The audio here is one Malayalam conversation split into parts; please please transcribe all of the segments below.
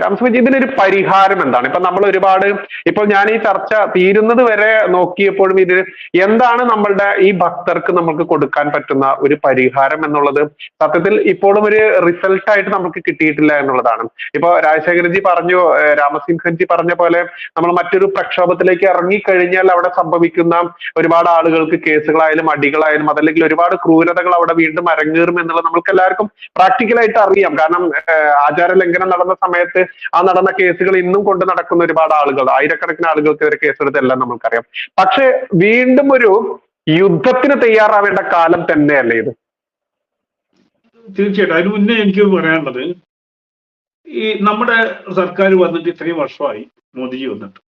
രാമസ്വാമിജി ഇതിനൊരു പരിഹാരം എന്താണ്? ഇപ്പൊ നമ്മൾ ഒരുപാട് ഇപ്പോൾ ഞാൻ ഈ ചർച്ച തീരുന്നത് വരെ നോക്കിയപ്പോഴും ഇതിന് എന്താണ് നമ്മളുടെ ഈ ഭക്തർക്ക് നമുക്ക് കൊടുക്കാൻ പറ്റുന്ന ഒരു പരിഹാരം എന്നുള്ളത് സത്യത്തിൽ ഇപ്പോഴും ഒരു റിസൾട്ട് ആയിട്ട് നമുക്ക് കിട്ടിയിട്ടില്ല എന്നുള്ളതാണ്. ഇപ്പൊ രാജശേഖരൻജി പറഞ്ഞു രാമസിംഹൻജി പറഞ്ഞ പോലെ നമ്മൾ മറ്റൊരു പ്രക്ഷോഭത്തിലേക്ക് ഇറങ്ങിക്കഴിഞ്ഞാൽ അവിടെ സംഭവിക്കുന്ന ഒരുപാട് ആളുകൾക്ക് കേസുകളായാലും അടികളായാലും അതല്ലെങ്കിൽ ഒരുപാട് ക്രൂരതകൾ അവിടെ വീണ്ടും അരങ്ങേറും എന്നുള്ളത് നമുക്ക് എല്ലാവർക്കും പ്രാക്ടിക്കലായിട്ട് അറിയാം. കാരണം ആചാര ലംഘനം നടന്ന സമയത്ത് ആ നടന്ന കേസുകൾ ഇന്നും കൊണ്ട് നടക്കുന്ന ഒരുപാട് ആളുകൾ ആയിരക്കണക്കിന് ആളുകൾക്കെതിരെ കേസെടുത്തെല്ലാം നമുക്കറിയാം പക്ഷെ വീണ്ടും ഒരു യുദ്ധത്തിന് തയ്യാറാവേണ്ട കാലം തന്നെയല്ലേ ഇത്? തീർച്ചയായിട്ടും. അതിന് മുന്നേ എനിക്ക് പറയാനുള്ളത് ഈ നമ്മുടെ സർക്കാർ വന്നിട്ട് ഇത്രയും വർഷമായി മോദിജി വന്നിട്ട്.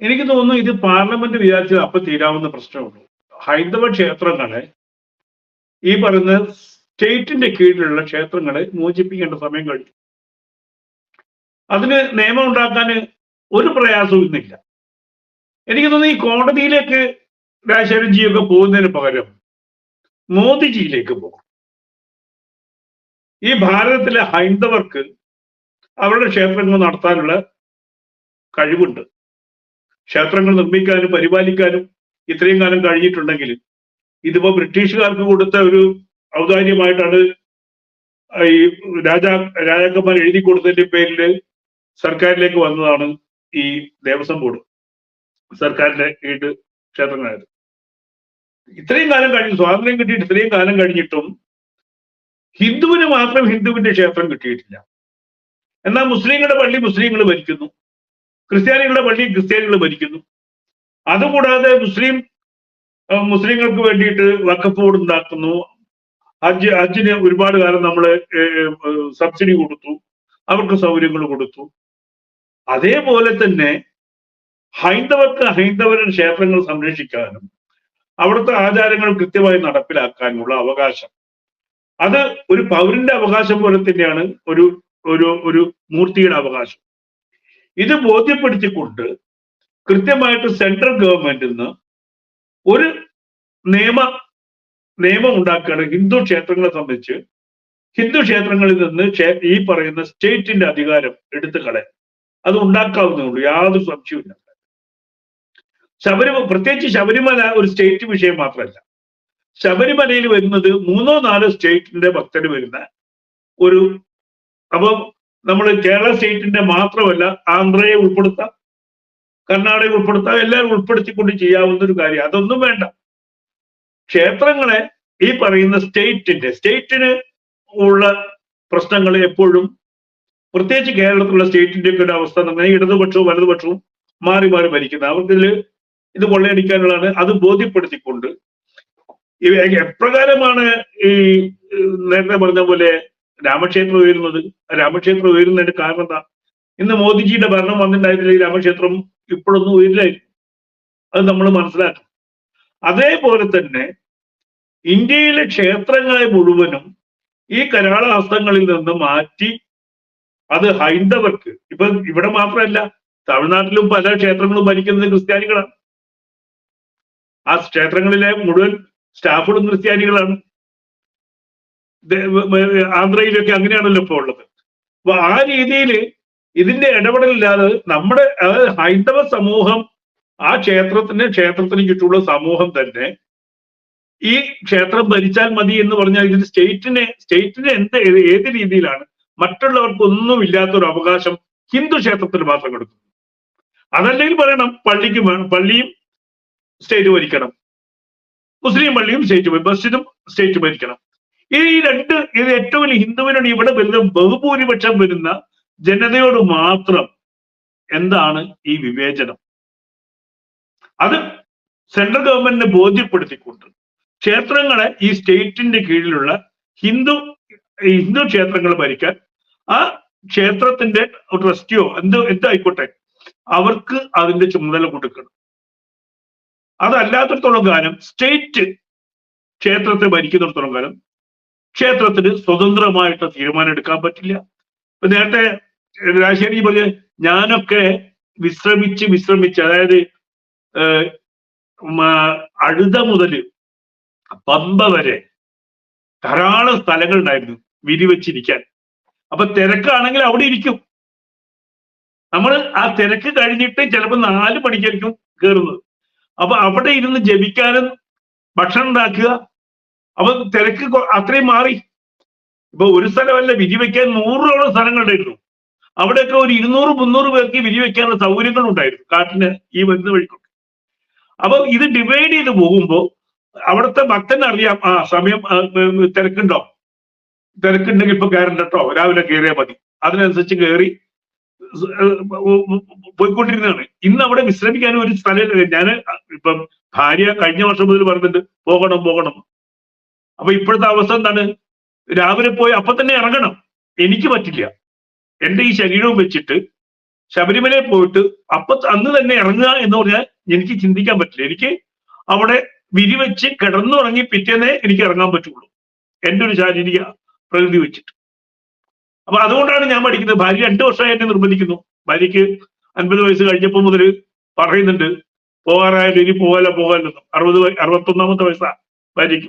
എനിക്ക് തോന്നുന്നു ഇത് പാർലമെന്റ് വിചാരിച്ചത് അപ്പൊ തീരാവുന്ന പ്രശ്നമുള്ളൂ. ഹൈന്ദവ ക്ഷേത്രങ്ങളെ ഈ പറയുന്ന സ്റ്റേറ്റിന്റെ കീഴിലുള്ള ക്ഷേത്രങ്ങളെ മോചിപ്പിക്കേണ്ട സമയം കഴിഞ്ഞു. അതിന് നിയമം ഉണ്ടാക്കാൻ ഒരു പ്രയാസവും ഇന്നില്ല. എനിക്ക് തോന്നുന്നു ഈ കോടതിയിലേക്ക് രാജശേഖരൻജിയൊക്കെ പോകുന്നതിന് പകരം മോദിജിയിലേക്ക് പോകും. ഈ ഭാരതത്തിലെ ഹൈന്ദവർക്ക് അവരുടെ ക്ഷേത്രങ്ങൾ നടത്താനുള്ള കഴിവുണ്ട്. ക്ഷേത്രങ്ങൾ നിർമ്മിക്കാനും പരിപാലിക്കാനും ഇത്രയും കാലം കഴിഞ്ഞിട്ടുണ്ടെങ്കിൽ ഇതിപ്പോ ബ്രിട്ടീഷുകാർക്ക് കൊടുത്ത ഒരു ഔദാര്യമായിട്ടാണ് ഈ രാജാ രാജാക്കന്മാർ എഴുതി കൊടുത്തതിന്റെ പേരിൽ സർക്കാരിലേക്ക് വന്നതാണ് ഈ ദേവസ്വം ബോർഡ് സർക്കാരിന്റെ ഈട് ക്ഷേത്രങ്ങളായത്. ഇത്രയും കാലം കഴിഞ്ഞു സ്വാതന്ത്ര്യം കിട്ടിയിട്ട് ഇത്രയും കാലം കഴിഞ്ഞിട്ടും ഹിന്ദുവിന് മാത്രം ഹിന്ദുവിന്റെ ക്ഷേത്രം കിട്ടിയിട്ടില്ല. എന്നാൽ മുസ്ലിങ്ങളുടെ പള്ളി മുസ്ലിങ്ങൾ ഭരിക്കുന്നു. ക്രിസ്ത്യാനികളുടെ പള്ളി ക്രിസ്ത്യാനികൾ ഭരിക്കുന്നു. അതുകൂടാതെ മുസ്ലിം മുസ്ലിങ്ങൾക്ക് വേണ്ടിയിട്ട് വഖഫ് ബോർഡ് ഉണ്ടാക്കുന്നു. ഹജ്ജ് ഹജ്ജിന് ഒരുപാട് കാലം നമ്മൾ സബ്സിഡി കൊടുത്തു. അവർക്ക് സൗകര്യങ്ങൾ കൊടുത്തു. അതേപോലെ തന്നെ ഹൈന്ദവർക്ക് ഹൈന്ദവരുടെ ക്ഷേത്രങ്ങൾ സംരക്ഷിക്കാനും അവിടുത്തെ ആചാരങ്ങൾ കൃത്യമായി നടപ്പിലാക്കാനുമുള്ള അവകാശം. അത് ഒരു പൗരന്റെ അവകാശം പോലെ തന്നെയാണ് ഒരു ഒരു ഒരു മൂർത്തിയുടെ അവകാശം. ഇത് ബോധ്യപ്പെടുത്തിക്കൊണ്ട് കൃത്യമായിട്ട് സെൻട്രൽ ഗവൺമെന്റിൽ നിന്ന് ഒരു നിയമ നിയമം ഉണ്ടാക്കുകയാണ് ഹിന്ദു ക്ഷേത്രങ്ങളെ സംബന്ധിച്ച്. ഹിന്ദു ക്ഷേത്രങ്ങളിൽ നിന്ന് ഈ പറയുന്ന സ്റ്റേറ്റിന്റെ അധികാരം എടുത്തു കളയാൻ അത് ഉണ്ടാക്കാവുന്നേ ഉള്ളൂ യാതൊരു സംശയവുമില്ല. ശബരിമ പ്രത്യേകിച്ച് ശബരിമല ഒരു സ്റ്റേറ്റ് വിഷയം മാത്രമല്ല. ശബരിമലയിൽ വരുന്നത് മൂന്നോ നാലോ സ്റ്റേറ്റിന്റെ ഭക്തർ വരുന്ന ഒരു അപ്പം നമ്മൾ കേരള സ്റ്റേറ്റിന്റെ മാത്രമല്ല ആന്ധ്രയെ ഉൾപ്പെടുത്താം കർണാടക ഉൾപ്പെടുത്താം എല്ലാവരും ഉൾപ്പെടുത്തിക്കൊണ്ട് ചെയ്യാവുന്ന ഒരു കാര്യം. അതൊന്നും വേണ്ട. ക്ഷേത്രങ്ങളെ ഈ പറയുന്ന സ്റ്റേറ്റിന്റെ സ്റ്റേറ്റിന് ഉള്ള പ്രശ്നങ്ങൾ എപ്പോഴും പ്രത്യേകിച്ച് കേരളത്തിലുള്ള സ്റ്റേറ്റിന്റെ ഒക്കെ ഒരു അവസ്ഥ നമ്മുടെ ഇടതുപക്ഷവും വലതുപക്ഷവും മാറി മാറി ഭരിക്കുന്നത്. അവർക്കിതിൽ ഇത് കൊള്ളയടിക്കാനുള്ളതാണ്. അത് ബോധ്യപ്പെടുത്തിക്കൊണ്ട് എപ്രകാരമാണ് ഈ നേരത്തെ പറഞ്ഞ പോലെ രാമക്ഷേത്രം ഉയരുന്നത്? രാമക്ഷേത്രം ഉയരുന്നതിന്റെ കാരണം എന്താ? ഇന്ന് മോദിജിയുടെ ഭരണം വന്നിട്ടുണ്ടായിരുന്നില്ല ഈ രാമക്ഷേത്രം ഇപ്പോഴൊന്നും ഉയരില്ലായിരുന്നു. അത് നമ്മൾ മനസ്സിലാക്കണം. അതേപോലെ തന്നെ ഇന്ത്യയിലെ ക്ഷേത്രങ്ങളെ മുഴുവനും ഈ കരാള ഹസ്തങ്ങളിൽ നിന്ന് മാറ്റി അത് ഹൈന്ദവർക്ക് ഇപ്പൊ ഇവിടെ മാത്രമല്ല തമിഴ്നാട്ടിലും പല ക്ഷേത്രങ്ങളും ഭരിക്കുന്നത് ക്രിസ്ത്യാനികളാണ്. ആ ക്ഷേത്രങ്ങളിലെ മുഴുവൻ സ്റ്റാഫുകളും ക്രിസ്ത്യാനികളാണ്. ആന്ധ്രയിലൊക്കെ അങ്ങനെയാണല്ലോ ഇപ്പോൾ ഉള്ളത്. അപ്പൊ ആ രീതിയിൽ ഇതിന്റെ ഇടപെടലില്ലാതെ നമ്മുടെ ഹൈന്ദവ സമൂഹം ആ ക്ഷേത്രത്തിന് ക്ഷേത്രത്തിന് ചുറ്റുമുള്ള സമൂഹം തന്നെ ഈ ക്ഷേത്രം ഭരിച്ചാൽ മതി എന്ന് പറഞ്ഞാൽ ഇതിന് സ്റ്റേറ്റിനെ സ്റ്റേറ്റിനെ എന്ത് ഏത് ഏത് രീതിയിലാണ് മറ്റുള്ളവർക്കൊന്നും ഇല്ലാത്തൊരു അവകാശം ഹിന്ദു ക്ഷേത്രത്തിന് മാത്രം കൊടുക്കുന്നു. അതല്ലെങ്കിൽ പറയണം പള്ളിക്ക് വേണം പള്ളിയും സ്റ്റേറ്റ് ഭരിക്കണം. മുസ്ലിം പള്ളിയും സ്റ്റേറ്റ് മസ്ജിദും സ്റ്റേറ്റ് ഭരിക്കണം. ഈ രണ്ട് ഇത് ഏറ്റവും വലിയ ഹിന്ദുവിനോട് ഇവിടെ വരുന്ന ബഹുഭൂരിപക്ഷം വരുന്ന ജനതയോട് മാത്രം എന്താണ് ഈ വിവേചനം? അത് സെൻട്രൽ ഗവൺമെന്റിനെ ബോധ്യപ്പെടുത്തിക്കൊണ്ട് ക്ഷേത്രങ്ങളെ ഈ സ്റ്റേറ്റിന്റെ കീഴിലുള്ള ഹിന്ദു ഹിന്ദു ക്ഷേത്രങ്ങൾ ഭരിക്കാൻ ആ ക്ഷേത്രത്തിന്റെ ട്രസ്റ്റിയോ എന്ത് എന്തായിക്കോട്ടെ അവർക്ക് അതിന്റെ ചുമതല കൊടുക്കണം. അതല്ലാത്തടത്തോളം കാലം സ്റ്റേറ്റ് ക്ഷേത്രത്തെ ഭരിക്കുന്നിടത്തോളം കാലം ക്ഷേത്രത്തിന് സ്വതന്ത്രമായിട്ട് തീരുമാനം എടുക്കാൻ പറ്റില്ല. ഇപ്പൊ നേരത്തെ രാജശേഖരി പറഞ്ഞ ഞാനൊക്കെ വിശ്രമിച്ച് വിശ്രമിച്ച് അതായത് അഴുത മുതൽ പമ്പ വരെ ധാരാളം സ്ഥലങ്ങളുണ്ടായിരുന്നു വിരിവെച്ചിരിക്കാൻ. അപ്പൊ തിരക്കാണെങ്കിൽ അവിടെ ഇരിക്കും. നമ്മൾ ആ തിരക്ക് കഴിഞ്ഞിട്ട് ചിലപ്പോൾ നാല് മണിക്കായിരിക്കും കയറുന്നത് അപ്പൊ അവിടെ ഇരുന്ന് ജപിക്കാനും ഭക്ഷണം ഉണ്ടാക്കുക. അപ്പൊ തിരക്ക് അത്രയും മാറി. ഇപ്പൊ ഒരു സ്ഥലമല്ല വിധി വെക്കാൻ നൂറോളം സ്ഥലങ്ങളുണ്ടായിരുന്നു അവിടെയൊക്കെ ഒരു ഇരുന്നൂറ് മുന്നൂറ് പേർക്ക് വിധി വെക്കാനുള്ള സൗകര്യങ്ങൾ ഉണ്ടായിരുന്നു കാട്ടിന് ഈ വരുന്ന വഴിക്കൊണ്ട് അപ്പൊ ഇത് ഡിവൈഡ് ചെയ്ത് പോകുമ്പോൾ അവിടുത്തെ ഭക്തൻ അറിയാം ആ സമയം തിരക്കുണ്ടോ? തിരക്കുണ്ടെങ്കിൽ ഇപ്പൊ കയറണ്ട കേട്ടോ രാവിലെ കയറിയാൽ മതി. അതിനനുസരിച്ച് കയറി പോയിക്കൊണ്ടിരുന്നതാണ്. ഇന്ന് അവിടെ വിശ്രമിക്കാനും ഒരു സ്ഥലമില്ല. ഞാൻ ഇപ്പം ഭാര്യ കഴിഞ്ഞ വർഷം മുതൽ പറഞ്ഞിട്ട് പോകണം പോകണം. അപ്പൊ ഇപ്പോഴത്തെ അവസ്ഥ എന്താണ്? രാവിലെ പോയി അപ്പൊ തന്നെ ഇറങ്ങണം. എനിക്ക് പറ്റില്ല. എന്റെ ഈ ശരീരവും വെച്ചിട്ട് ശബരിമലയിൽ പോയിട്ട് അപ്പൊ അന്ന് തന്നെ ഇറങ്ങുക എന്ന് പറഞ്ഞാൽ എനിക്ക് ചിന്തിക്കാൻ പറ്റില്ല. എനിക്ക് അവിടെ വിരിവെച്ച് കിടന്നുറങ്ങി പിറ്റേന്നേ എനിക്ക് ഇറങ്ങാൻ പറ്റുള്ളൂ. എന്റെ ഒരു ശാരീരിക പ്രകൃതി വെച്ചിട്ട്. അപ്പൊ അതുകൊണ്ടാണ് ഞാൻ പഠിക്കുന്നത്. ഭാര്യ രണ്ടു വർഷമായി എന്നെ നിർബന്ധിക്കുന്നു. ഭാര്യയ്ക്ക് അൻപത് വയസ്സ് കഴിഞ്ഞപ്പോൾ മുതൽ പറയുന്നുണ്ട് പോകാറായാലും ഇനി പോകാലോ പോകാലോ. അറുപത് അറുപത്തൊന്നാമത്തെ വയസ്സാ ഭാര്യയ്ക്ക്.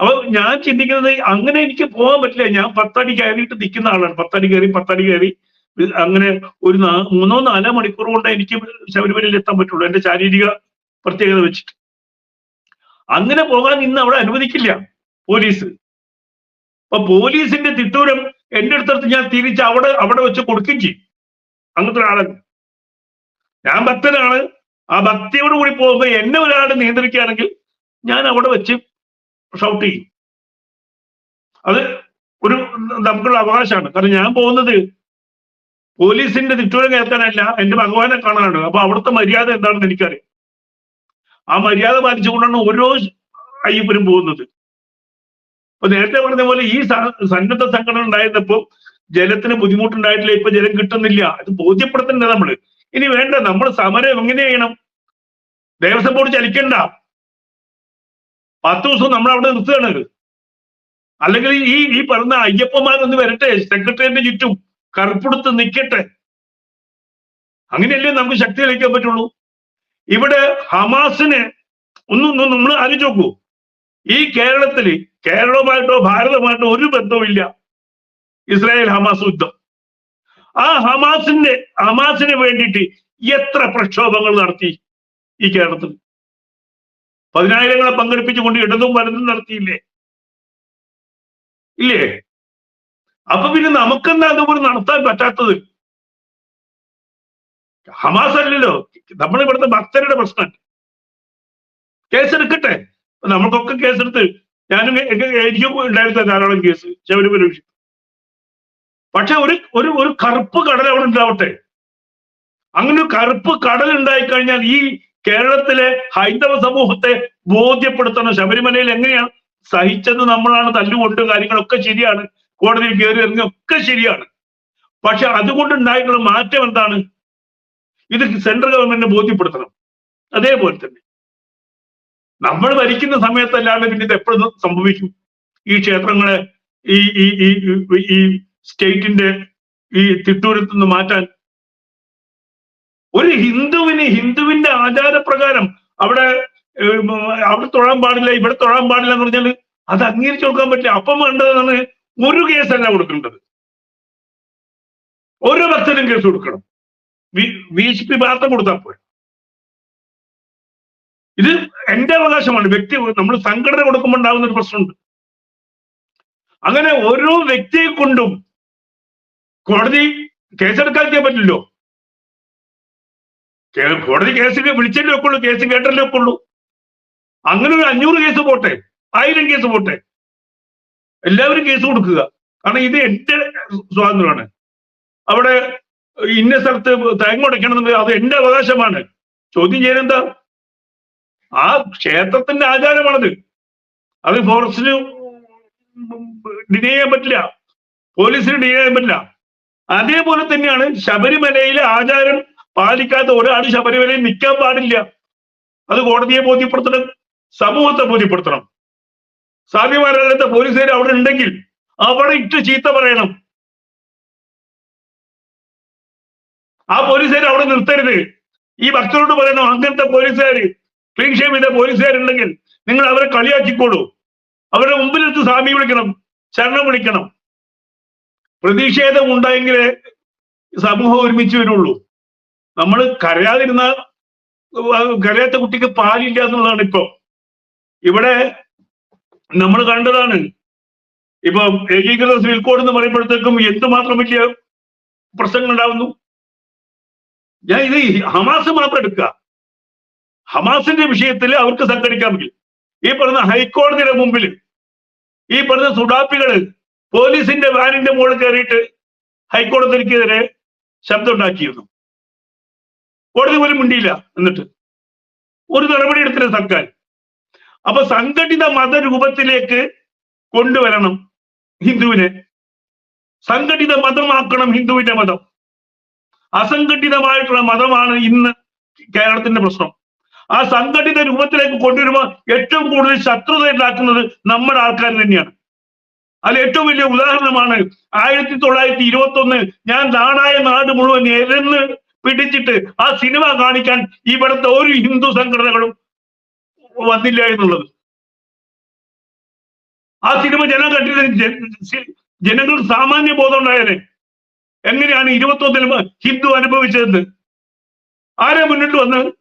അപ്പൊ ഞാൻ ചിന്തിക്കുന്നത് അങ്ങനെ എനിക്ക് പോകാൻ പറ്റില്ല. ഞാൻ പത്തടി കയറിയിട്ട് നിൽക്കുന്ന ആളാണ്. പത്തടി കയറി പത്തടി കയറി അങ്ങനെ ഒരു മൂന്നോ നാലോ മണിക്കൂർ കൊണ്ട് എനിക്ക് ശബരിമലയിൽ എത്താൻ പറ്റുള്ളൂ. എന്റെ ശാരീരിക പ്രത്യേകത വെച്ചിട്ട്. അങ്ങനെ പോകാൻ ഇന്ന് അവിടെ അനുവദിക്കില്ല. പോലീസ് അപ്പൊ പോലീസിന്റെ തിട്ടൂരം എന്റെ അടുത്തടുത്ത് ഞാൻ തിരിച്ച് അവിടെ അവിടെ വെച്ച് കൊടുക്കുകയും ചെയ്യും. അങ്ങനത്തെ ഒരാളെ. ഞാൻ ഭക്തനാണ്. ആ ഭക്തിയോട് കൂടി പോകുമ്പോ എന്നെ ഒരാൾ നിയന്ത്രിക്കുകയാണെങ്കിൽ ഞാൻ അവിടെ വെച്ച് ഷൗട്ട് ചെയ്യും. അത് ഒരു നമുക്കുള്ള അവകാശമാണ്. കാരണം ഞാൻ പോകുന്നത് പോലീസിന്റെ തിട്ടൂരം കേൾക്കാനല്ല എന്റെ ഭഗവാനെ കാണാനാണ്. അപ്പൊ അവിടുത്തെ മര്യാദ എന്താണെന്ന് എനിക്കറിയാം. ആ മര്യാദ പാലിച്ചുകൊണ്ടാണ് ഓരോ അയ്യപ്പനും പോകുന്നത്. അപ്പൊ നേരത്തെ പറഞ്ഞ പോലെ ഈ സന്നദ്ധ സംഘടന ഉണ്ടായിരുന്നപ്പോ ജലത്തിന് ബുദ്ധിമുട്ടുണ്ടായിട്ടില്ല ഇപ്പൊ ജലം കിട്ടുന്നില്ല. അത് ബോധ്യപ്പെടുത്തണ്ടേ നമ്മൾ. ഇനി വേണ്ട നമ്മൾ സമരം എങ്ങനെ ചെയ്യണം? ദേവസ്വം ബോർഡ് ചലിക്കണ്ട. പത്ത് ദിവസം നമ്മൾ അവിടെ നിർത്തുകയാണ് അല്ലെങ്കിൽ ഈ ഈ പറഞ്ഞ അയ്യപ്പന്മാരൊന്ന് വരട്ടെ സെക്രട്ടേറിയറ്റിന് ചുറ്റും കറുപ്പെടുത്ത് നിൽക്കട്ടെ അങ്ങനെയല്ലേ നമുക്ക് ശക്തി കളിക്കാൻ പറ്റുള്ളൂ? ഇവിടെ ഹമാസിന് ഒന്നും നമ്മൾ ആലോചിച്ച് നോക്കൂ. ഈ കേരളത്തിൽ കേരളവുമായിട്ടോ ഭാരതമായിട്ടോ ഒരു ബന്ധവുമില്ല. ഇസ്രായേൽ ഹമാസ് യുദ്ധം. ആ ഹമാസിന്റെ ഹമാസിന് വേണ്ടിയിട്ട് എത്ര പ്രക്ഷോഭങ്ങൾ നടത്തി ഈ കേരളത്തിൽ? പതിനായിരങ്ങളെ പങ്കെടുപ്പിച്ചുകൊണ്ട് ഇടതും വലതും നടത്തിയില്ലേ? ഇല്ലേ? അപ്പൊ പിന്നെ നമുക്കെന്താ അതുപോലെ നടത്താൻ പറ്റാത്തത്? ഹമാസ് അല്ലല്ലോ. നമ്മളിവിടുത്തെ ഭക്തരുടെ പ്രശ്നം. കേസെടുക്കട്ടെ നമ്മൾക്കൊക്കെ കേസെടുത്ത് ഞാനും എനിക്കും ഉണ്ടായിരുന്ന ധാരാളം കേസ് ശബരിമല വിഷയം പക്ഷെ ഒരു ഒരു ഒരു കറുപ്പ് കടൽ അവിടെ ഉണ്ടാവട്ടെ. അങ്ങനെ കറുപ്പ് കടൽ ഉണ്ടായി കഴിഞ്ഞാൽ ഈ കേരളത്തിലെ ഹൈന്ദവ സമൂഹത്തെ ബോധ്യപ്പെടുത്തണം. ശബരിമലയിൽ എങ്ങനെയാണ്? സഹിച്ചത് നമ്മളാണ് തല്ലുകൊണ്ട് കാര്യങ്ങളൊക്കെ ശരിയാണ്. കോടതിയിൽ കയറി ഇറങ്ങി ഒക്കെ ശരിയാണ്. പക്ഷെ അതുകൊണ്ടുണ്ടായിട്ടുള്ള മാറ്റം എന്താണ്? ഇത് സെൻട്രൽ ഗവൺമെന്റിനെ ബോധ്യപ്പെടുത്തണം. അതേപോലെ തന്നെ. നമ്മൾ ഭരിക്കുന്ന സമയത്തല്ലാണ്ട് പിന്നെ ഇത് എപ്പോഴും സംഭവിക്കും. ഈ ക്ഷേത്രങ്ങളെ ഈ ഈ ഈ സ്റ്റേറ്റിന്റെ ഈ തിട്ടൂരത്ത് നിന്ന് മാറ്റാൻ. ഒരു ഹിന്ദുവിന് ഹിന്ദുവിന്റെ ആചാരപ്രകാരം അവിടെ അവിടെ തൊഴാൻ പാടില്ല ഇവിടെ തൊഴാൻ പാടില്ല എന്ന് പറഞ്ഞാൽ അത് അംഗീകരിച്ചു കൊടുക്കാൻ പറ്റില്ല. അപ്പം വേണ്ടതെന്നാണ് ഒരു കേസല്ല കൊടുക്കേണ്ടത്. ഓരോ ഭക്തനും കേസ് കൊടുക്കണം. വി വി എച്ച് പി വാർത്ത കൊടുത്താൽ പോയി ഇത് എന്റെ അവകാശമാണ്. വ്യക്തി നമ്മൾ സംഘടന കൊടുക്കുമ്പോൾ ഉണ്ടാകുന്ന ഒരു പ്രശ്നമുണ്ട്. അങ്ങനെ ഓരോ വ്യക്തിയെ കൊണ്ടും കോടതി കേസെടുക്കാതിരിക്കാൻ പറ്റില്ലോ കോടതി കേസ് വിളിച്ചല്ലേ ഒക്കുള്ളൂ കേസ് കേട്ടല്ലേ ഒക്കുള്ളൂ. അങ്ങനെ ഒരു അഞ്ഞൂറ് കേസ് പോട്ടെ ആയിരം കേസ് പോട്ടെ എല്ലാവരും കേസ് കൊടുക്കുക. കാരണം ഇത് എന്റെ സ്വാതന്ത്ര്യമാണ്. അവിടെ ഇന്ന സ്ഥലത്ത് തേങ്ങ ഉടയ്ക്കണമെന്ന് അത് എന്റെ അവകാശമാണ്. ചോദ്യം ചെയ്യുന്നത് ആ ക്ഷേത്രത്തിന്റെ ആചാരമാണത്. അത് ഫോറസ്റ്റിന് ഡിനേ ചെയ്യാൻ പറ്റില്ല. പോലീസിന് ഡിനേ ചെയ്യാൻ പറ്റില്ല. അതേപോലെ തന്നെയാണ് ശബരിമലയിലെ ആചാരം പാലിക്കാത്ത ഒരാൾ ശബരിമലയിൽ നിൽക്കാൻ പാടില്ല. അത് കോടതിയെ ബോധ്യപ്പെടുത്തണം സമൂഹത്തെ ബോധ്യപ്പെടുത്തണം. സാധ്യമാരല്ലാത്ത പോലീസുകാർ അവിടെ ഉണ്ടെങ്കിൽ അവിടെ ഇട്ട് ചീത്ത പറയണം. ആ പോലീസുകാർ അവിടെ നിർത്തരുത്. ഈ ഭക്തരോട് പറയണം അങ്ങനത്തെ പോലീസുകാർ ക്ലീൻ ഇത് പോലീസുകാരുണ്ടെങ്കിൽ നിങ്ങൾ അവരെ കളിയാക്കിക്കോളൂ. അവരുടെ മുമ്പിലെടുത്ത് സ്വാമി വിളിക്കണം ശരണം വിളിക്കണം. പ്രതിഷേധം ഉണ്ടായെങ്കിലേ സമൂഹം ഒരുമിച്ച് വരുള്ളൂ. നമ്മൾ കരയാതിരുന്ന കരയാത്ത കുട്ടിക്ക് പാലില്ല എന്നുള്ളതാണ് ഇപ്പൊ. ഇവിടെ നമ്മൾ കണ്ടതാണ്. ഇപ്പൊ ഏകീകൃത സിവിൽ കോഡ് എന്ന് പറയുമ്പോഴത്തേക്കും എന്തുമാത്രം വലിയ പ്രശ്നങ്ങൾ ഉണ്ടാവുന്നു ഞാൻ ഇത് ഹമാസ് മാത്രം എടുക്കുക. ഹമാസിന്റെ വിഷയത്തിൽ അവർക്ക് സംഘടിക്കാൻ പറ്റും ഈ പറഞ്ഞ ഹൈക്കോടതിയുടെ മുമ്പിൽ ഈ പറഞ്ഞ സുഡാപ്പികൾ പോലീസിന്റെ വാനിന്റെ മുകളിൽ കയറിയിട്ട് ഹൈക്കോടതിക്കെതിരെ ശബ്ദം ഉണ്ടാക്കിയിരുന്നു കോടതി പോലും മിണ്ടിയില്ല എന്നിട്ട്. ഒരു നടപടി എടുത്തില്ല സർക്കാർ. അപ്പൊ സംഘടിത മതരൂപത്തിലേക്ക് കൊണ്ടുവരണം ഹിന്ദുവിനെ. സംഘടിത മതമാക്കണം ഹിന്ദുവിന്റെ മതം. അസംഘടിതമായിട്ടുള്ള മതമാണ് ഇന്ന് കേരളത്തിന്റെ പ്രശ്നം. ആ സംഘടിത രൂപത്തിലേക്ക് കൊണ്ടുവരുമ്പോൾ ഏറ്റവും കൂടുതൽ ശത്രുത ഉണ്ടാക്കുന്നത് നമ്മുടെ ആൾക്കാർ തന്നെയാണ്. അതിൽ ഏറ്റവും വലിയ ഉദാഹരണമാണ് ആയിരത്തി തൊള്ളായിരത്തി ഇരുപത്തി ഒന്ന് ഞാൻ നാടായ നാട് മുഴുവൻ എരന്ന് പിടിച്ചിട്ട് ആ സിനിമ കാണിക്കാൻ ഇവിടുത്തെ ഒരു ഹിന്ദു സംഘടനകളും വന്നില്ല എന്നുള്ളത്. ആ സിനിമ ജനം കണ്ടിട്ട് ജ- ജനങ്ങൾക്ക് സാമാന്യ ബോധം ഉണ്ടായാലേ? എങ്ങനെയാണ് ഇരുപത്തി ഹിന്ദു അനുഭവിച്ചതെന്ന്? ആരെ മുന്നിട്ട് വന്ന്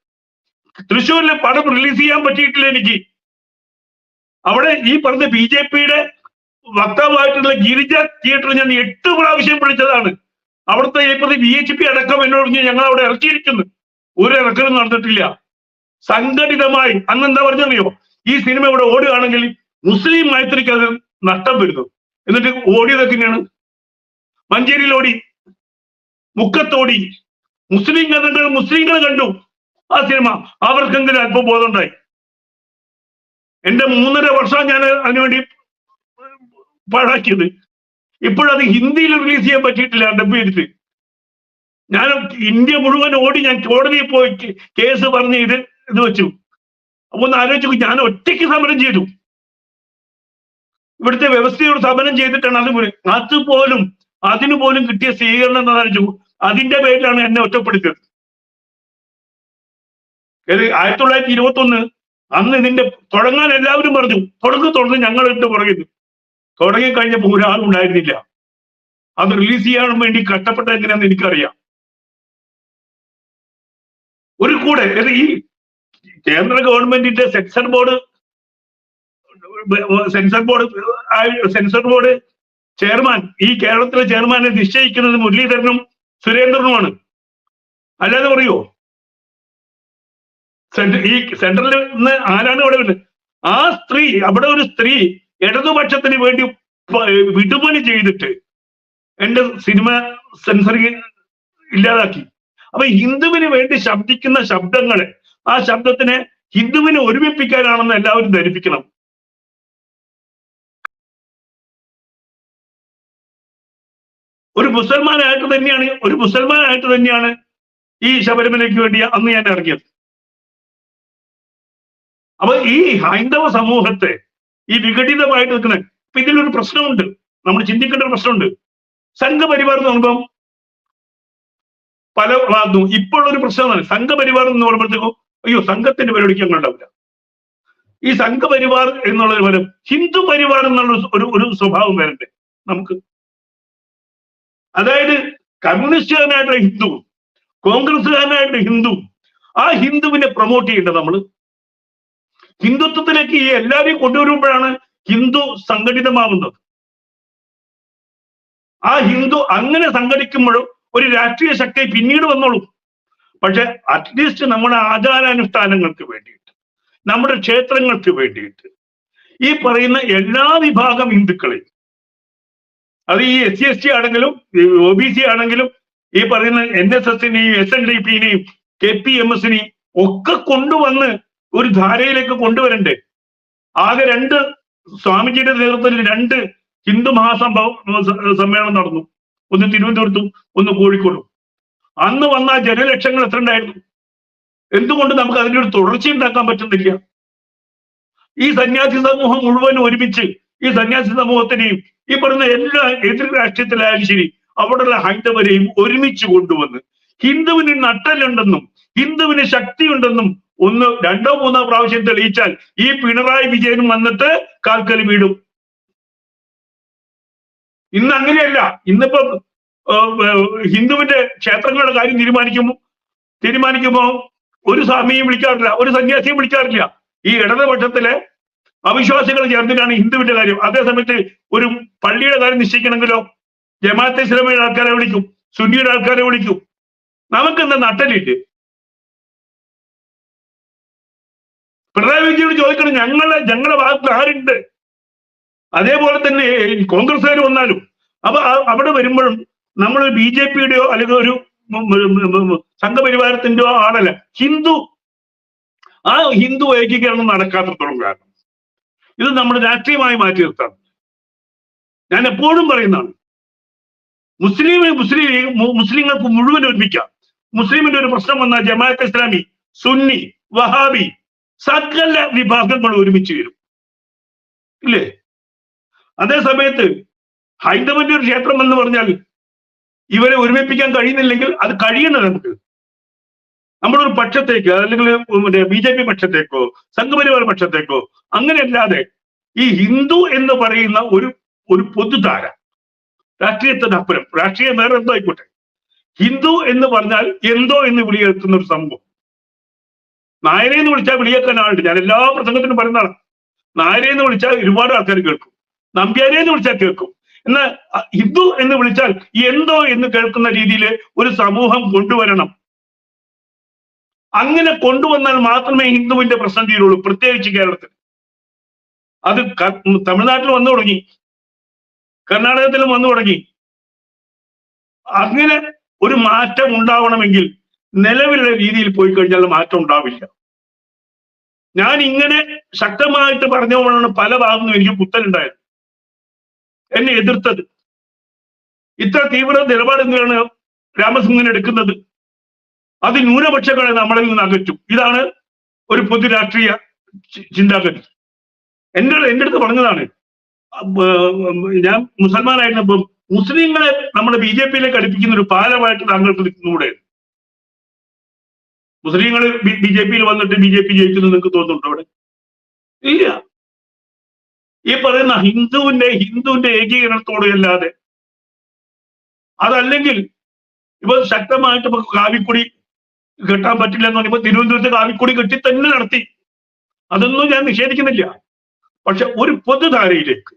തൃശ്ശൂരിലെ പടം റിലീസ് ചെയ്യാൻ പറ്റിയിട്ടില്ല എനിക്ക്. അവിടെ ഈ പറഞ്ഞ ബി ജെ പിയുടെ വക്താവായിട്ടുള്ള ഗിരിജ തിയേറ്റർ ഞാൻ എട്ട് പ്രാവശ്യം വിളിച്ചതാണ്. അവിടുത്തെ പ്രതി ബി എച്ച് പി അടക്കം എന്നോട് ഞങ്ങൾ അവിടെ ഇറക്കിയിരിക്കുന്നു. ഒരു ഇറക്കലും നടന്നിട്ടില്ല. സംഘടിതമായി. അന്ന് എന്താ പറഞ്ഞറിയോ ഈ സിനിമ ഇവിടെ ഓടുകയാണെങ്കിൽ മുസ്ലിം മൈത്രിക്ക് അത് നഷ്ടം വരുന്നു. എന്നിട്ട് ഓടിയത് എങ്ങനെയാണ് മഞ്ചേരിയിൽ ഓടി മുക്കത്തോടി. മുസ്ലിം കണ്ടു മുസ്ലിങ്ങൾ കണ്ടു. ആ സിനിമ അവർക്കെങ്കിലും അല്പം ബോധമുണ്ടായി എന്റെ മൂന്നര വർഷം ഞാൻ അതിനുവേണ്ടി പാഴാക്കിയത്. ഇപ്പോഴത് ഹിന്ദിയിൽ റിലീസ് ചെയ്യാൻ പറ്റിയിട്ടില്ല ഡബ് ചെയ്തിട്ട്. ഞാൻ ഇന്ത്യ മുഴുവൻ ഓടി ഞാൻ കോടതിയിൽ പോയി കേസ് പറഞ്ഞ് ഇത് ഇത് വെച്ചു. അപ്പൊ ഒന്ന് ആലോചിച്ചു ഞാൻ ഒറ്റയ്ക്ക് സമരം ചെയ്തു. ഇവിടുത്തെ വ്യവസ്ഥയോട് സമരം ചെയ്തിട്ടാണ് അത് പോലും അതുപോലും അതിനു പോലും കിട്ടിയ സ്വീകരണം എന്താണെന്ന് വെച്ചു അതിന്റെ പേരിലാണ് എന്നെ ഒറ്റപ്പെടുത്തിയത്. ഇത് ആയിരത്തി തൊള്ളായിരത്തി ഇരുപത്തി ഒന്ന് അന്ന് ഇതിന്റെ തുടങ്ങാൻ എല്ലാവരും പറഞ്ഞു. തുടങ്ങ് തുടർന്ന് ഞങ്ങൾ എന്റെ പറയുന്നു തുടങ്ങി കഴിഞ്ഞപ്പോൾ ഒരാളും ഉണ്ടായിരുന്നില്ല. അത് റിലീസ് ചെയ്യാൻ വേണ്ടി കഷ്ടപ്പെട്ട എങ്ങനെയാന്ന് എനിക്കറിയാം. ഒരു കൂടെ ഈ കേന്ദ്ര ഗവൺമെന്റിന്റെ censor board censor board censor board chairman ഈ കേരളത്തിലെ ചെയർമാനെ നിശ്ചയിക്കുന്നത് മുരളീധരനും സുരേന്ദ്രനുമാണ്. അല്ലാതെ പറയോ? സെൻട്ര- ഈ സെൻട്രലിൽ നിന്ന് ആരാണ് അവിടെ വരുന്നത്? ആ സ്ത്രീ അവിടെ ഒരു സ്ത്രീ ഇടതുപക്ഷത്തിന് വേണ്ടി വിടുപണി ചെയ്തിട്ട് എന്റെ സിനിമ സെൻസറിങ് ഇല്ലാതാക്കി. അപ്പൊ ഹിന്ദുവിന് വേണ്ടി ശബ്ദിക്കുന്ന ശബ്ദങ്ങളെ ആ ശബ്ദത്തിനെ ഹിന്ദുവിനെ ഒരുമിപ്പിക്കാനാണെന്ന് എല്ലാവരും ധരിപ്പിക്കണം. ഒരു മുസൽമാനായിട്ട് തന്നെയാണ് ഒരു മുസൽമാനായിട്ട് തന്നെയാണ് ഈ ശബരിമലയ്ക്ക് വേണ്ടി അന്ന് ഞാൻ ഇറങ്ങിയത്. അപ്പൊ ഈ ഹൈന്ദവ സമൂഹത്തെ ഈ വിഘടിതമായിട്ട് നിൽക്കുന്ന ഇപ്പൊ ഇതിലൊരു പ്രശ്നമുണ്ട്. നമ്മൾ ചിന്തിക്കേണ്ട ഒരു പ്രശ്നമുണ്ട്. സംഘപരിവാർ എന്ന് പറയുമ്പം പല ഭാഗത്തും ഇപ്പോഴൊരു പ്രശ്നമാണ്. സംഘപരിവാർ എന്ന് പറയുമ്പോഴത്തേക്കും അയ്യോ സംഘത്തിന്റെ പരിപാടിക്ക് ഞങ്ങൾ ഉണ്ടാവില്ല. ഈ സംഘപരിവാർ എന്നുള്ളൊരു പോലും ഹിന്ദു പരിവാർ എന്നുള്ള ഒരു ഒരു സ്വഭാവം വരണ്ടേ നമുക്ക്? അതായത് കമ്മ്യൂണിസ്റ്റുകാരനായിട്ടുള്ള ഹിന്ദു കോൺഗ്രസ്സുകാരനായിട്ടുള്ള ഹിന്ദു ആ ഹിന്ദുവിനെ പ്രൊമോട്ട് ചെയ്യേണ്ടത് നമ്മൾ ഹിന്ദുത്വത്തിലേക്ക് ഈ എല്ലാവരെയും കൊണ്ടുവരുമ്പോഴാണ് ഹിന്ദു സംഘടിതമാവുന്നത്. ആ ഹിന്ദു അങ്ങനെ സംഘടിക്കുമ്പോഴും ഒരു രാഷ്ട്രീയ ശക്തി പിന്നീട് വന്നോളൂ. പക്ഷെ അറ്റ്ലീസ്റ്റ് നമ്മുടെ ആചാരാനുഷ്ഠാനങ്ങൾക്ക് വേണ്ടിയിട്ട് നമ്മുടെ ക്ഷേത്രങ്ങൾക്ക് വേണ്ടിയിട്ട് ഈ പറയുന്ന എല്ലാ വിഭാഗം ഹിന്ദുക്കളെയും അത് ഈ എസ് സി എസ് ടി ആണെങ്കിലും ഒ ബി സി ആണെങ്കിലും ഈ പറയുന്ന എൻ എസ് എസിനെയും എസ് എൻ ഡി പിന്നെയും കെ പി എം എസിനെയും ഒക്കെ കൊണ്ടുവന്ന് ഒരു ധാരയിലേക്ക് കൊണ്ടുവരണ്ടേ. ആകെ രണ്ട് സ്വാമിജിയുടെ നേതൃത്വത്തിൽ രണ്ട് ഹിന്ദു മഹാസംഭവം സമ്മേളനം നടന്നു. ഒന്ന് തിരുവനന്തപുരത്തും ഒന്ന് കോഴിക്കോടും. അന്ന് വന്ന ജനലക്ഷങ്ങൾ എത്ര ഉണ്ടായിരുന്നു? എന്തുകൊണ്ട് നമുക്ക് അതിന്റെ ഒരു തുടർച്ച ഉണ്ടാക്കാൻ പറ്റുന്നില്ല? ഈ സന്യാസി സമൂഹം മുഴുവൻ ഒരുമിച്ച് ഈ സന്യാസി സമൂഹത്തിനെയും ഈ പറയുന്ന എല്ലാ എതിർ രാഷ്ട്രീയത്തിലായാലും ശരി അവിടെയുള്ള ഹൈന്ദവരെയും ഒരുമിച്ച് കൊണ്ടുവന്ന് ഹിന്ദുവിന് നട്ടലുണ്ടെന്നും ഹിന്ദുവിന് ശക്തിയുണ്ടെന്നും ഒന്ന് രണ്ടോ മൂന്നോ പ്രാവശ്യം തെളിയിച്ചാൽ ഈ പിണറായി വിജയനും വന്നിട്ട് കാൽക്കൽ വീടും ഇന്ന് അങ്ങനെയല്ല. ഇന്നിപ്പം ഹിന്ദുവിന്റെ ക്ഷേത്രങ്ങളുടെ കാര്യം തീരുമാനിക്കുമ്പോൾ തീരുമാനിക്കുമ്പോ ഒരു സ്വാമിയും വിളിക്കാറില്ല ഒരു സന്യാസിയും വിളിക്കാറില്ല. ഈ ഇടതുപക്ഷത്തിലെ അവിശ്വാസികൾ ചേർന്നിട്ടാണ് ഹിന്ദുവിന്റെ കാര്യം. അതേസമയത്ത് ഒരു പള്ളിയുടെ കാര്യം നിശ്ചയിക്കണമെങ്കിലോ? ജമാഅത്തെ ഇസ്ലാമിയുടെ ആൾക്കാരെ വിളിക്കും സുന്നിയുടെ ആൾക്കാരെ വിളിക്കും. നമുക്കെന്താ നട്ടലിട്ട് പിണറായി വിജയോട് ചോദിക്കണം ഞങ്ങളെ ഞങ്ങളുടെ ഭാഗത്ത് ആരുണ്ട്? അതേപോലെ തന്നെ കോൺഗ്രസ്സുകാർ വന്നാലും അപ്പൊ അവിടെ വരുമ്പോഴും നമ്മൾ ബി ജെ പിയുടെയോ അല്ലെങ്കിൽ ഒരു സംഘപരിവാരത്തിന്റെയോ ആളല്ല. ഹിന്ദു ആ ഹിന്ദു ഏകീകരണം നടക്കാത്തത്തോളം കാരണം. ഇത് നമ്മൾ രാഷ്ട്രീയമായി മാറ്റി നിർത്താം ഞാൻ എപ്പോഴും പറയുന്നതാണ് മുസ്ലിം മുസ്ലിം മുസ്ലിങ്ങൾക്ക് മുഴുവൻ ഒരുമിക്കാം. മുസ്ലിമിന്റെ ഒരു പ്രശ്നം വന്നാൽ ജമാഅത്ത് ഇസ്ലാമി സുന്നി വഹാബി സകല വിഭാഗങ്ങൾ ഒരുമിച്ച് വരും. ഇല്ലേ? അതേ സമയത്ത് ഹൈന്ദവന്റെ ഒരു ക്ഷേത്രം എന്ന് പറഞ്ഞാൽ ഇവരെ ഒരുമിപ്പിക്കാൻ കഴിയുന്നില്ലെങ്കിൽ അത് കഴിയണം നമുക്ക്. നമ്മളൊരു പക്ഷത്തേക്ക് അല്ലെങ്കിൽ മറ്റേ ബി ജെ പി പക്ഷത്തേക്കോ സംഘപരിവാർ പക്ഷത്തേക്കോ അങ്ങനെയല്ലാതെ ഈ ഹിന്ദു എന്ന് പറയുന്ന ഒരു ഒരു പൊതുധാര രാഷ്ട്രീയത്തിന് അപ്പുറം രാഷ്ട്രീയം വേറെ എന്തോ ആയിക്കോട്ടെ. ഹിന്ദു എന്ന് പറഞ്ഞാൽ എന്തോ എന്ന് വിളിയെത്തുന്ന ഒരു സംഭവം. നായരെ എന്ന് വിളിച്ചാൽ വിളിയേക്കാൻ ആളുണ്ട് ഞാൻ എല്ലാ പ്രസംഗത്തിനും പറയുന്നതാണ്. നായരെ എന്ന് വിളിച്ചാൽ ഒരുപാട് ആൾക്കാർ കേൾക്കും. നമ്പ്യാരെ എന്ന് വിളിച്ചാൽ കേൾക്കും. എന്നാൽ അ, ഹിന്ദു എന്ന് വിളിച്ചാൽ എന്തോ എന്ന് കേൾക്കുന്ന രീതിയിൽ ഒരു സമൂഹം കൊണ്ടുവരണം. അങ്ങനെ കൊണ്ടുവന്നാൽ മാത്രമേ ഹിന്ദുവിന്റെ പ്രശ്നം തീരുള്ളൂ പ്രത്യേകിച്ച് കേരളത്തിൽ. അത് തമിഴ്നാട്ടിൽ വന്നു തുടങ്ങി. കർണാടകത്തിലും വന്നു തുടങ്ങി. അങ്ങനെ ഒരു മാറ്റം ഉണ്ടാവണമെങ്കിൽ നിലവിലുള്ള രീതിയിൽ പോയി കഴിഞ്ഞാൽ മാറ്റം ഉണ്ടാവില്ല. ഞാൻ ഇങ്ങനെ ശക്തമായിട്ട് പറഞ്ഞുകൊണ്ടാണ് പല ഭാഗത്തുനിന്നും എനിക്ക് കുത്തലുണ്ടായത്. എന്നെ എതിർത്തത്. ഇത്ര തീവ്ര നിലപാട് എന്തിനാണ് രാമസിംഹൻ എടുക്കുന്നത്? അത് ന്യൂനപക്ഷങ്ങളെ നമ്മളിൽ നിന്ന് അകറ്റും. ഇതാണ് ഒരു പൊതു രാഷ്ട്രീയ ചിന്താഗതി. എന്റെ എന്റെ അടുത്ത് പറഞ്ഞതാണ്. ഞാൻ മുസൽമാനായിരുന്നപ്പം മുസ്ലിങ്ങളെ നമ്മുടെ ബി ജെ പിയിലേക്ക് അടുപ്പിക്കുന്ന ഒരു പാലമായിട്ട് താങ്കൾക്ക് നിൽക്കുന്നൂടെ മുസ്ലിങ്ങൾ ബി ജെ പിയിൽ വന്നിട്ട് ബി ജെ പി ജയിച്ചു നിങ്ങൾക്ക് തോന്നുന്നുണ്ടോ അവിടെ? ഇല്ല. ഈ പറയുന്ന ഹിന്ദുവിന്റെ ഹിന്ദുവിന്റെ ഏകീകരണത്തോട് അല്ലാതെ അതല്ലെങ്കിൽ ഇപ്പൊ ശക്തമായിട്ട് ഇപ്പൊ കാവിക്കുടി കെട്ടാൻ പറ്റില്ല എന്ന് പറഞ്ഞപ്പോ തിരുവനന്തപുരത്ത് കാവിക്കുടി കെട്ടി തന്നെ നടത്തി. അതൊന്നും ഞാൻ നിഷേധിക്കുന്നില്ല. പക്ഷെ ഒരു പൊതുധാരയിലേക്ക്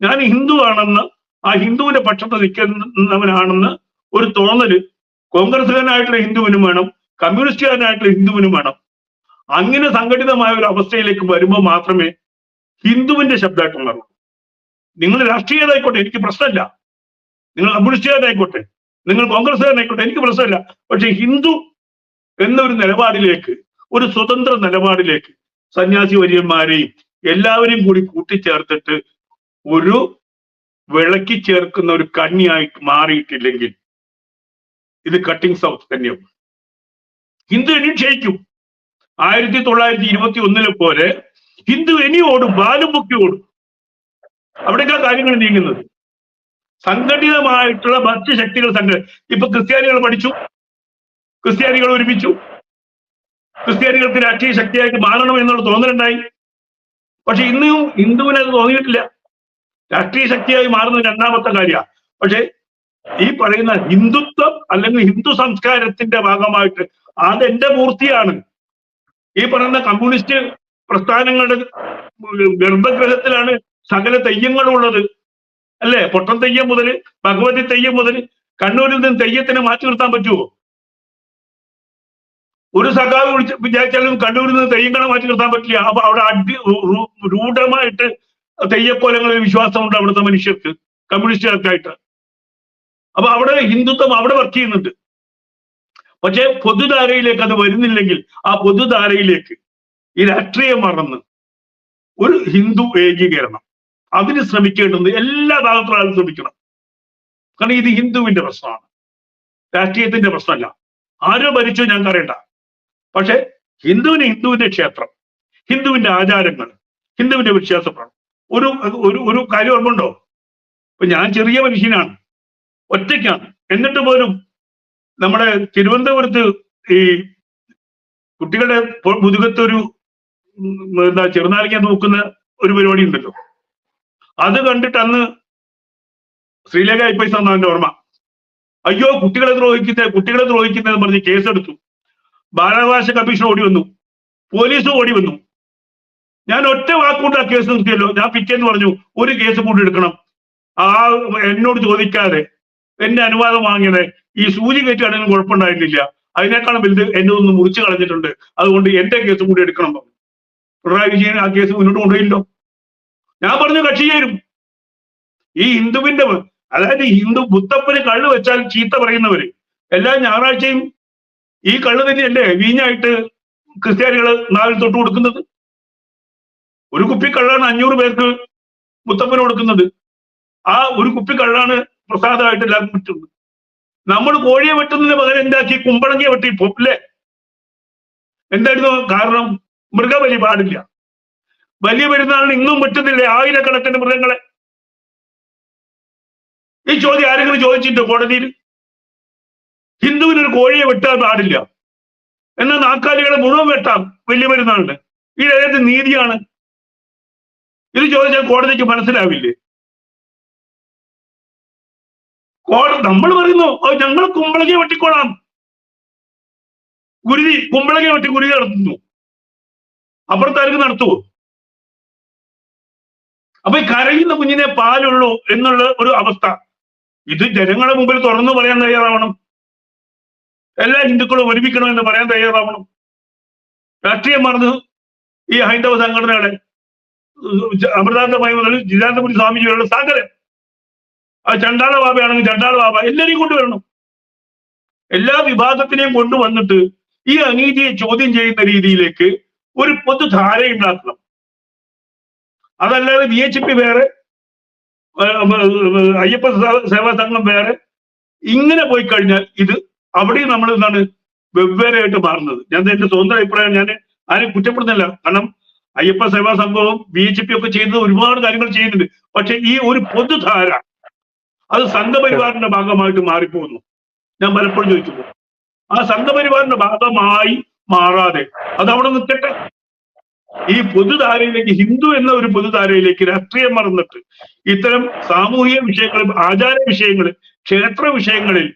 ഞാൻ ഹിന്ദു ആണെന്ന് ആ ഹിന്ദുവിന്റെ പക്ഷത്ത് നിൽക്കുന്നവനാണെന്ന് ഒരു തോന്നൽ കോൺഗ്രസ്സുകാരനായിട്ടുള്ള ഹിന്ദുവിനും വേണം. കമ്മ്യൂണിസ്റ്റുകാരനായിട്ടുള്ള ഹിന്ദുവിനും വേണം അങ്ങനെ സംഘടിതമായ ഒരു അവസ്ഥയിലേക്ക് വരുമ്പോൾ മാത്രമേ ഹിന്ദുവിന്റെ ശബ്ദമായിട്ട് മാറുള്ളൂ നിങ്ങൾ രാഷ്ട്രീയതായിക്കോട്ടെ എനിക്ക് പ്രശ്നമില്ല. നിങ്ങൾ കമ്മ്യൂണിസ്റ്റുകാരനായിക്കോട്ടെ നിങ്ങൾ കോൺഗ്രസ്സുകാരനായിക്കോട്ടെ എനിക്ക് പ്രശ്നമില്ല. പക്ഷെ ഹിന്ദു എന്നൊരു നിലപാടിലേക്ക് ഒരു സ്വതന്ത്ര നിലപാടിലേക്ക് സന്യാസി വര്യന്മാരെയും എല്ലാവരെയും കൂടി കൂട്ടിച്ചേർത്തിട്ട് ഒരു വിളക്കി ചേർക്കുന്ന ഒരു കണ്ണിയായിട്ട് മാറിയിട്ടില്ലെങ്കിൽ ഇത് കട്ടിംഗ് സൗത്ത് തന്നെയാവും. ഹിന്ദു ഇനി ക്ഷയിക്കും. ആയിരത്തി തൊള്ളായിരത്തി ഇരുപത്തി ഒന്നിലെ പോലെ ഹിന്ദു ഇനി ഓടും ബാലും പൊക്കി ഓടും. അവിടേക്കാ കാര്യങ്ങൾ നീങ്ങുന്നത്. സംഘടിതമായിട്ടുള്ള മറ്റ് ശക്തികൾ സംഘ ഇപ്പൊ ക്രിസ്ത്യാനികൾ പഠിച്ചു. ക്രിസ്ത്യാനികൾ ഒരുമിച്ചു. ക്രിസ്ത്യാനികൾക്ക് രാഷ്ട്രീയ ശക്തിയായിട്ട് മാറണം എന്നുള്ള തോന്നലുണ്ടായി. പക്ഷെ ഇന്നും ഹിന്ദുവിന് അത് തോന്നിയിട്ടില്ല. രാഷ്ട്രീയ ശക്തിയായി മാറുന്ന രണ്ടാമത്തെ കാര്യമാണ് പക്ഷെ ഈ പറയുന്ന ഹിന്ദുത്വം അല്ലെങ്കിൽ ഹിന്ദു സംസ്കാരത്തിന്റെ ഭാഗമായിട്ട് അതെന്റെ മൂർത്തിയാണ്. ഈ പറയുന്ന കമ്മ്യൂണിസ്റ്റ് പ്രസ്ഥാനങ്ങളുടെ ഗർഭഗ്രഹത്തിലാണ് സകല തെയ്യങ്ങളും ഉള്ളത്. അല്ലേ? പൊട്ടൻ തെയ്യം മുതൽ ഭഗവതി തെയ്യം മുതൽ കണ്ണൂരിൽ നിന്ന് തെയ്യത്തിനെ മാറ്റി നിർത്താൻ പറ്റുമോ ഒരു സഖാവ് വിളിച്ച് വിചാരിച്ചാലും കണ്ണൂരിൽ നിന്ന് തെയ്യങ്ങളെ മാറ്റി നിർത്താൻ പറ്റില്ല. അപ്പൊ അവിടെ അടി രൂഢമായിട്ട് തെയ്യക്കോലങ്ങളിൽ വിശ്വാസമുണ്ട് അവിടുത്തെ മനുഷ്യർക്ക് കമ്മ്യൂണിസ്റ്റുകാർക്കായിട്ട്. അപ്പൊ അവിടെ ഹിന്ദുത്വം അവിടെ വർക്ക് ചെയ്യുന്നുണ്ട്. പക്ഷേ പൊതുധാരയിലേക്ക് അത് വരുന്നില്ലെങ്കിൽ ആ പൊതുധാരയിലേക്ക് ഈ രാഷ്ട്രീയം മറന്ന് ഒരു ഹിന്ദു ഏകീകരണം. അതിന് ശ്രമിക്കേണ്ടത് എല്ലാ ആളും ശ്രമിക്കണം. കാരണം ഇത് ഹിന്ദുവിന്റെ പ്രശ്നമാണ്. രാഷ്ട്രീയത്തിന്റെ പ്രശ്നമല്ല. ആരോ ഭരിച്ചു ഞാൻ അറിയണ്ട. പക്ഷെ ഹിന്ദുവിന് ഹിന്ദുവിന്റെ ക്ഷേത്രം ഹിന്ദുവിന്റെ ആചാരങ്ങൾ ഹിന്ദുവിന്റെ വിശ്വാസപ്രണം ഒരു ഒരു ഒരു കാര്യം ഓർമ്മയുണ്ടോ? ഇപ്പൊ ഞാൻ ചെറിയ മനുഷ്യനാണ്. ഒറ്റയ്ക്കാണ്. എന്നിട്ട് പോലും നമ്മുടെ തിരുവനന്തപുരത്ത് ഈ കുട്ടികളുടെ മുതുകത്തൊരു എന്താ ചെറുനാരങ്ങ നോക്കുന്ന ഒരു പരിപാടി ഉണ്ടല്ലോ. അത് കണ്ടിട്ട് അന്ന് ശ്രീലേഖ പൈസ എന്നാ എന്റെ ഓർമ്മ. അയ്യോ കുട്ടികളെ ദ്രോഹിക്കുന്ന കുട്ടികളെ ദ്രോഹിക്കുന്നതെന്ന് പറഞ്ഞ് കേസെടുത്തു. ബാലാവകാശ കമ്മീഷൻ ഓടി വന്നു. പോലീസും ഓടി വന്നു. ഞാൻ ഒറ്റ വാക്കുകൊണ്ട് ആ കേസ് നിർത്തിയല്ലോ. ഞാൻ പിറ്റേന്ന് പറഞ്ഞു ഒരു കേസ് കൂടി എടുക്കണം. ആ എന്നോട് ചോദിക്കാതെ എന്റെ അനുവാദം വാങ്ങിയത് ഈ സൂചി കയറ്റുകയാണെങ്കിൽ കുഴപ്പമുണ്ടായിരുന്നില്ല. അതിനേക്കാളും വലുത് എന്നെ ഒന്ന് മുറിച്ചു കളഞ്ഞിട്ടുണ്ട്. അതുകൊണ്ട് എന്റെ കേസും കൂടി എടുക്കണം പറഞ്ഞു. പിണറായി വിജയൻ ആ കേസ് മുന്നോട്ട് കൊണ്ടുപോയില്ലോ. ഞാൻ പറഞ്ഞു കക്ഷി ചേരും. ഈ ഹിന്ദുവിന്റെ അതായത് ഹിന്ദു ബുദ്ധപ്പന് കള്ള് വെച്ചാൽ ചീത്ത പറയുന്നവര് എല്ലാ ഞായറാഴ്ചയും ഈ കള്ള് തന്നെയല്ലേ വീഞ്ഞായിട്ട് ക്രിസ്ത്യാനികൾ നാവിൽ തൊട്ട് കൊടുക്കുന്നത്. ഒരു കുപ്പി കള്ളാണ് അഞ്ഞൂറ് പേർക്ക് മുത്തപ്പന് കൊടുക്കുന്നത്. ആ ഒരു കുപ്പി കള്ളാണ് പ്രസാദമായിട്ട് എല്ലാവർക്കും വിറ്റുന്നത് നമ്മൾ കോഴിയെ വെട്ടുന്നതിന് പകരം എന്താക്കി? കുമ്പളങ്ങിയെ വെട്ടി പൊപ്പില്ലേ എന്തായിരുന്നു കാരണം? മൃഗബലി പാടില്ല. വലിയ പെരുന്നാളിന് ഇന്നും വെട്ടുന്നില്ലേ? ആയിരക്കണക്കിന് മൃഗങ്ങളെ. ഈ ചോദ്യം ആരെങ്കിലും ചോദിച്ചിട്ടുണ്ടോ കോടതിയിൽ? ഹിന്ദുവിനൊരു കോഴിയെ വെട്ടാൻ പാടില്ല. എന്നാൽ നാക്കാലികളെ മുഴുവൻ വെട്ടാം വലിയ പെരുന്നാളിന്. ഇത് ഏത് നീതിയാണ്. ഇത് ചോദിച്ചാൽ കോടതിക്ക് മനസ്സിലാവില്ലേ? കോടതി നമ്മൾ പറയുന്നു "ഓ, ഞങ്ങൾ കുമ്പളങ്ങ വെട്ടിക്കോളാം ഗുരുതി കുമ്പളങ്ങ വെട്ടി ഗുരുതി നടത്തുന്നു. അപ്പുറത്താർക്ക് നടത്തുവോ അപ്പൊ ഈ കരയുന്ന കുഞ്ഞിനെ പാലുള്ളൂ എന്നുള്ള ഒരു അവസ്ഥ. ഇത് ജനങ്ങളുടെ മുമ്പിൽ തുറന്നു പറയാൻ തയ്യാറാവണം. എല്ലാ ഹിന്ദുക്കളും ഒരുമിക്കണം എന്ന് പറയാൻ തയ്യാറാവണം. രാഷ്ട്രീയം മറന്ന് ഈ ഹൈന്ദവ സംഘടനകളെ അമൃതാനന്ദമായി മുതൽ ജിതാനന്ദപുരി സ്വാമിജി വരെയുള്ള സകല ആ ചണ്ടാള ബാബയാണെങ്കിൽ ചണ്ടാള ബാബ എല്ലാരെയും കൊണ്ടുവരണം എല്ലാ വിഭാഗത്തിനെയും കൊണ്ടുവന്നിട്ട് ഈ അനീതിയെ ചോദ്യം ചെയ്യുന്ന രീതിയിലേക്ക് ഒരു പൊതുധാര ഉണ്ടാക്കണം. അതല്ലാതെ ബി എച്ച് പി വേറെ അയ്യപ്പ സേവാ സംഘം വേറെ. ഇങ്ങനെ പോയി കഴിഞ്ഞാൽ ഇത് അവിടെ നമ്മൾ എന്താണ് വെവ്വേറെയായിട്ട് മാറുന്നത്. ഞാൻ എന്റെ സ്വന്തം അഭിപ്രായം ഞാൻ ആരും കുറ്റപ്പെടുന്നില്ല കാരണം അയ്യപ്പ സേവാ സംഘവും ബി എച്ച് പി ഒക്കെ ചെയ്യുന്നത് ഒരുപാട് കാര്യങ്ങൾ ചെയ്യുന്നുണ്ട്. പക്ഷെ ഈ ഒരു പൊതുധാര അത് സംഘപരിവാറിന്റെ ഭാഗമായിട്ട് മാറിപ്പോകുന്നു. ഞാൻ പലപ്പോഴും ചോദിച്ചു ആ സംഘപരിവാറിന്റെ ഭാഗമായി മാറാതെ അത് അവിടെ നിൽക്കട്ടെ. ഈ പൊതുധാരയിലേക്ക് ഹിന്ദു എന്ന ഒരു പൊതുധാരയിലേക്ക് രാഷ്ട്രീയം മറന്നിട്ട് ഇത്തരം സാമൂഹിക വിഷയങ്ങളിൽ ആചാര വിഷയങ്ങളിൽ ക്ഷേത്ര വിഷയങ്ങളിൽ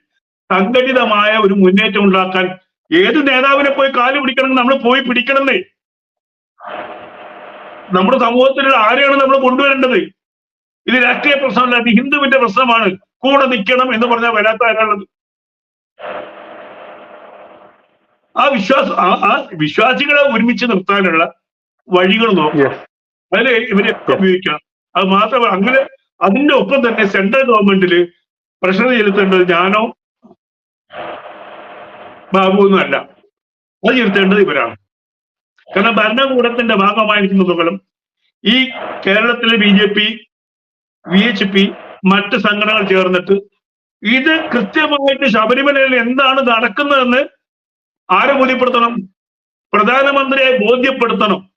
സംഘടിതമായ ഒരു മുന്നേറ്റം ഉണ്ടാക്കാൻ ഏത് നേതാവിനെ പോയി കാൽ പിടിക്കണം നമ്മൾ പോയി പിടിക്കണമെന്നേ. നമ്മുടെ സമൂഹത്തിലുള്ള ആരെയാണ് നമ്മൾ കൊണ്ടുവരേണ്ടത്? ഇത് രാഷ്ട്രീയ പ്രശ്നമല്ല ഇത് ഹിന്ദുവിന്റെ പ്രശ്നമാണ്. കൂടെ നിൽക്കണം എന്ന് പറഞ്ഞാൽ വരാത്ത ആരാണത്? ആ വിശ്വാസ ആ- വിശ്വാസികളെ ഒരുമിച്ച് നിർത്താനുള്ള വഴികൾ നോക്കണം. അതിൽ ഇവരെ ഉപയോഗിക്കണം. അത് മാത്രമല്ല അങ്ങനെ അതിന്റെ ഒപ്പം തന്നെ സെൻട്രൽ ഗവൺമെന്റിൽ പ്രഷർ ചെലുത്തേണ്ടത് ഞാനോ ബാബുവൊന്നും അല്ല. അത് ചെലുത്തേണ്ടത് ഇവരാണ്. കാരണം ഭരണകൂടത്തിന്റെ ഭാഗമായിരിക്കുന്നതുകളും ഈ കേരളത്തിലെ B J P V H P മറ്റ് സംഘടനകൾ ചേർന്നിട്ട്. ഇത് കൃത്യമായിട്ട് ശബരിമലയിൽ എന്താണ് നടക്കുന്നതെന്ന് ആരെ ബോധ്യപ്പെടുത്തണം? പ്രധാനമന്ത്രിയെ ബോധ്യപ്പെടുത്തണം.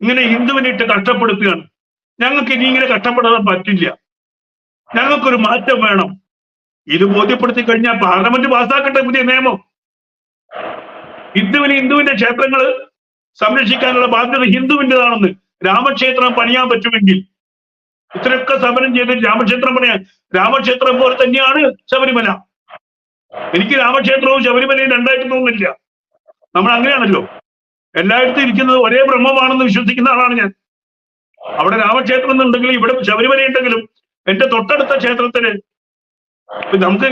ഇങ്ങനെ ഹിന്ദുവിനിട്ട് കഷ്ടപ്പെടുത്തുകയാണ് ഞങ്ങൾക്ക് ഇനി ഇങ്ങനെ കഷ്ടപ്പെടാൻ പറ്റില്ല. ഞങ്ങൾക്കൊരു മാറ്റം വേണം. ഇത് ബോധ്യപ്പെടുത്തി കഴിഞ്ഞാൽ പാർലമെന്റ് പാസ്സാക്കട്ടെ പുതിയ നിയമം. ഹിന്ദുവിന് ഹിന്ദുവിന്റെ ക്ഷേത്രങ്ങൾ സംരക്ഷിക്കാനുള്ള ബാധ്യത ഹിന്ദുവിന്റെതാണെന്ന്. രാമക്ഷേത്രം പണിയാൻ പറ്റുമെങ്കിൽ ഇത്രയൊക്കെ സമരം ചെയ്ത് രാമക്ഷേത്രം പണിയാൻ. രാമക്ഷേത്രം പോലെ തന്നെയാണ് ശബരിമല. എനിക്ക് രാമക്ഷേത്രവും ശബരിമലയും രണ്ടായിട്ട് തോന്നുന്നില്ല. നമ്മൾ അങ്ങനെയാണല്ലോ. എല്ലായിടത്തും ഇരിക്കുന്നത് ഒരേ ബ്രഹ്മമാണെന്ന് വിശ്വസിക്കുന്ന ആളാണ് ഞാൻ. അവിടെ രാമക്ഷേത്രം എന്നുണ്ടെങ്കിലും ഇവിടെ ശബരിമല ഉണ്ടെങ്കിലും എന്റെ തൊട്ടടുത്ത ക്ഷേത്രത്തിന് നമുക്ക്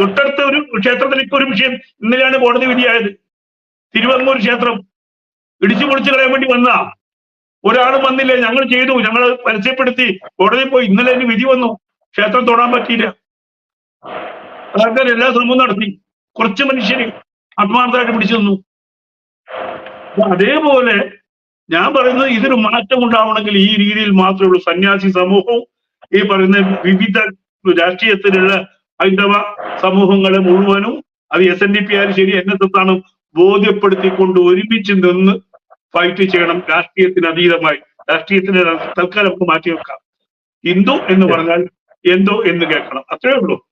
തൊട്ടടുത്ത ഒരു ക്ഷേത്രത്തിൽ ഇപ്പൊ ഒരു വിഷയം ഇന്നലെയാണ് കോടതി വിധിയായത്. തിരുവങ്ങൂർ ക്ഷേത്രം ഇടിച്ചു പൊളിച്ചു കളയാൻ വേണ്ടി വന്നതാ. ഒരാളും വന്നില്ല? ഞങ്ങൾ ചെയ്തു. ഞങ്ങൾ പരസ്യപ്പെടുത്തി കോടതി പോയി. ഇന്നലെ അതിന് വിധി വന്നു. ക്ഷേത്രം തൊടാൻ പറ്റിയില്ല. എല്ലാ ശ്രമവും നടത്തി. കുറച്ച് മനുഷ്യര് ആത്മാർത്ഥമായിട്ട് പിടിച്ചു തന്നു അതേപോലെ ഞാൻ പറയുന്നത് ഇതിന് മാറ്റം ഉണ്ടാവണമെങ്കിൽ ഈ രീതിയിൽ മാത്രമേ ഉള്ളൂ. സന്യാസി സമൂഹവും ഈ പറയുന്ന വിവിധ രാഷ്ട്രീയത്തിലുള്ള ഹൈന്ദവ സമൂഹങ്ങളെ മുഴുവനും അത് എസ് എൻ ഡി പി ആയാലും ശരി എൻ എസ് എസ് ആണ് ബോധ്യപ്പെടുത്തിക്കൊണ്ട് ഒരുമിച്ച് നിന്ന് ഫൈറ്റ് ചെയ്യണം രാഷ്ട്രീയത്തിന് അതീതമായി രാഷ്ട്രീയത്തിന് തൽക്കാലം നമുക്ക് മാറ്റി വെക്കാം ഹിന്ദു എന്ന് പറഞ്ഞാൽ എന്തോ എന്ന് കേൾക്കണം. അത്രേ ഉള്ളൂ.